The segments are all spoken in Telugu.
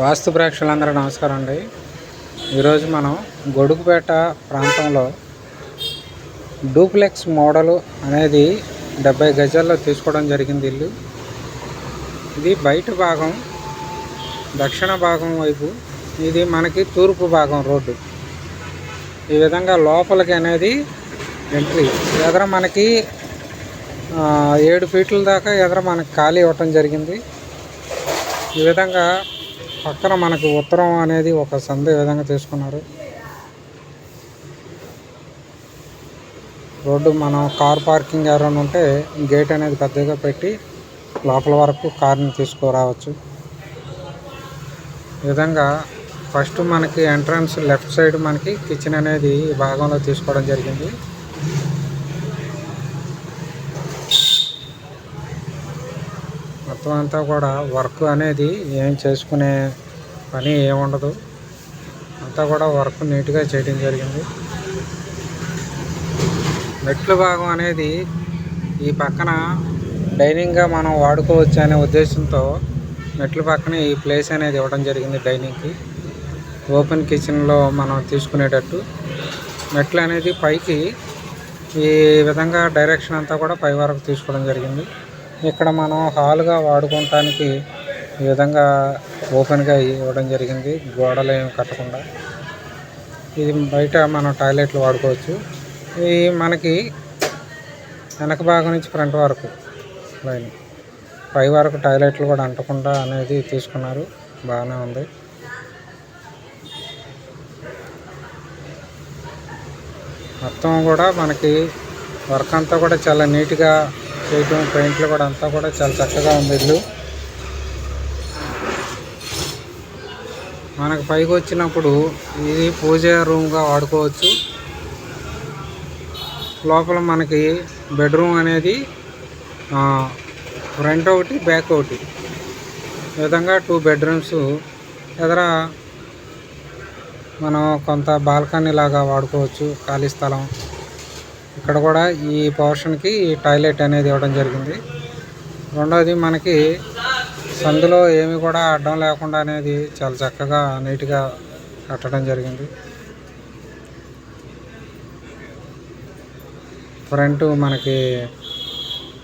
వాస్తు ప్రేక్షకులందరూ నమస్కారం అండి. ఈరోజు మనం గొడుగుపేట ప్రాంతంలో డూప్లెక్స్ మోడలు అనేది డెబ్బై గజాల్లో తీసుకోవడం జరిగింది ఇల్లు. ఇది బయట భాగం దక్షిణ భాగం వైపు ఇది మనకి తూర్పు భాగం రోడ్డు. ఈ విధంగా లోపలికి అనేది ఎంట్రీ. ఎదర మనకి ఏడు ఫీట్ల దాకా ఎదర మనకి ఖాళీ ఇవ్వటం జరిగింది. ఈ విధంగా పక్కన మనకు ఉత్తరం అనేది ఒక సందే విధంగా తీసుకున్నారు. రోడ్డు మనం కార్ పార్కింగ్ ఎవరైనా ఉంటే గేట్ అనేది పెద్దగా పెట్టి లోపల వరకు కార్ని తీసుకురావచ్చు. ఈ విధంగా ఫస్ట్ మనకి ఎంట్రన్స్ లెఫ్ట్ సైడ్ మనకి కిచెన్ అనేది ఈ భాగంలో తీసుకోవడం జరిగింది. మొత్తం అంతా కూడా వర్క్ అనేది ఏం చేసుకునే పని ఏముండదు అంతా కూడా వర్క్ నీట్గా చేయడం జరిగింది. మెట్ల భాగం అనేది ఈ పక్కన డైనింగ్గా మనం వాడుకోవచ్చు అనే ఉద్దేశంతో మెట్ల పక్కన ఈ ప్లేస్ అనేది ఇవ్వడం జరిగింది డైనింగ్కి. ఓపెన్ కిచెన్లో మనం తీసుకునేటట్టు మెట్లు అనేది పైకి ఈ విధంగా డైరెక్షన్ అంతా కూడా పై వరకు తీసుకోవడం జరిగింది. ఇక్కడ మనం హాల్గా వాడుకోవటానికి ఈ విధంగా ఓపెన్గా ఇవ్వడం జరిగింది. గోడలు ఏమి కట్టకుండా. ఇది బయట మనం టాయిలెట్లు వాడుకోవచ్చు. ఇది మనకి వెనక భాగం నుంచి ఫ్రంట్ వరకు లైన్. పై వరకు టాయిలెట్లు కూడా అంటకుండా అనేది తీసుకున్నారు. బాగానే ఉంది. మొత్తం కూడా మనకి వర్క్ అంతా కూడా చాలా నీట్గా చేయటం పెయింట్లు కూడా అంతా కూడా చాలా చక్కగా ఉంది ఇల్లు. మనకు పైకి వచ్చినప్పుడు ఇది పూజ రూమ్గా వాడుకోవచ్చు. లోపల మనకి బెడ్రూమ్ అనేది ఫ్రంట్ ఒకటి బ్యాక్ ఒకటి. ఈ విధంగా టూ బెడ్రూమ్స్. ఎదర మనం కొంత బాల్కనీ లాగా వాడుకోవచ్చు ఖాళీ స్థలం. ఇక్కడ కూడా ఈ పోర్షన్కి టాయిలెట్ అనేది ఇవ్వడం జరిగింది. రెండోది మనకి సందులో ఏమి కూడా అడ్డం లేకుండా అనేది చాలా చక్కగా నీట్గా కట్టడం జరిగింది. ఫ్రంట్ మనకి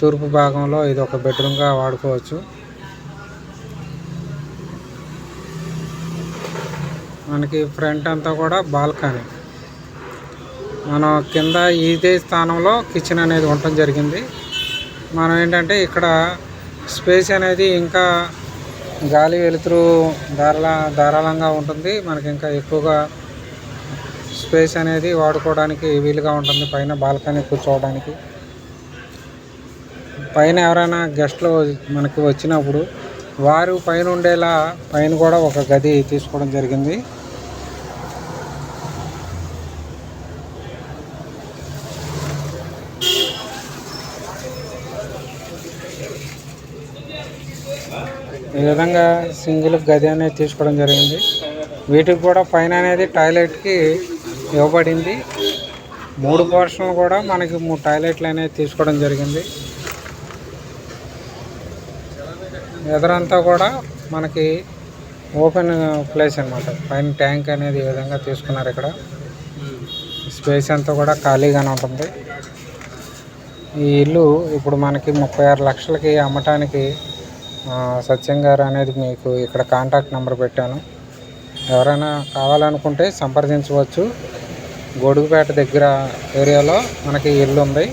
తూర్పు భాగంలో ఇది ఒక బెడ్రూమ్గా వాడుకోవచ్చు. మనకి ఫ్రంట్ అంతా కూడా బాల్కనీ. మనం కింద ఇదే స్థానంలో కిచెన్ అనేది ఉండటం జరిగింది. మనం ఏంటంటే ఇక్కడ స్పేస్ అనేది ఇంకా గాలి వెలుతురు ధారాళ ధారాళంగా ఉంటుంది. మనకి ఇంకా ఎక్కువగా స్పేస్ అనేది వాడుకోవడానికి వీలుగా ఉంటుంది పైన బాల్కనీ కూర్చోవడానికి. పైన ఎవరైనా గెస్ట్లు మనకి వచ్చినప్పుడు వారు పైన ఉండేలా పైన కూడా ఒక గది తీసుకోవడం జరిగింది. ఈ విధంగా సింగిల్ గది అనేది తీసుకోవడం జరిగింది. వీటికి కూడా పైన అనేది టాయిలెట్కి ఇవ్వబడింది. మూడు పోర్షన్లు కూడా మనకి మూడు టాయిలెట్లు అనేది తీసుకోవడం జరిగింది. ఎదరంతా కూడా మనకి ఓపెన్ ప్లేస్ అనమాట పైన ట్యాంక్ అనేది ఈ విధంగా తీసుకున్నారు ఇక్కడ. స్పేస్ అంతా కూడా ఖాళీగానే ఉంటుంది. ఈ ఇల్లు ఇప్పుడు మనకి ముప్పై ఆరు లక్షలకి అమ్మటానికి సత్యం గారు అనేది మీకు ఇక్కడ కాంటాక్ట్ నెంబర్ పెట్టాను. ఎవరైనా కావాలనుకుంటే సంప్రదించవచ్చు. గొడుగుపేట దగ్గర ఏరియాలో మనకి ఇల్లు ఉంది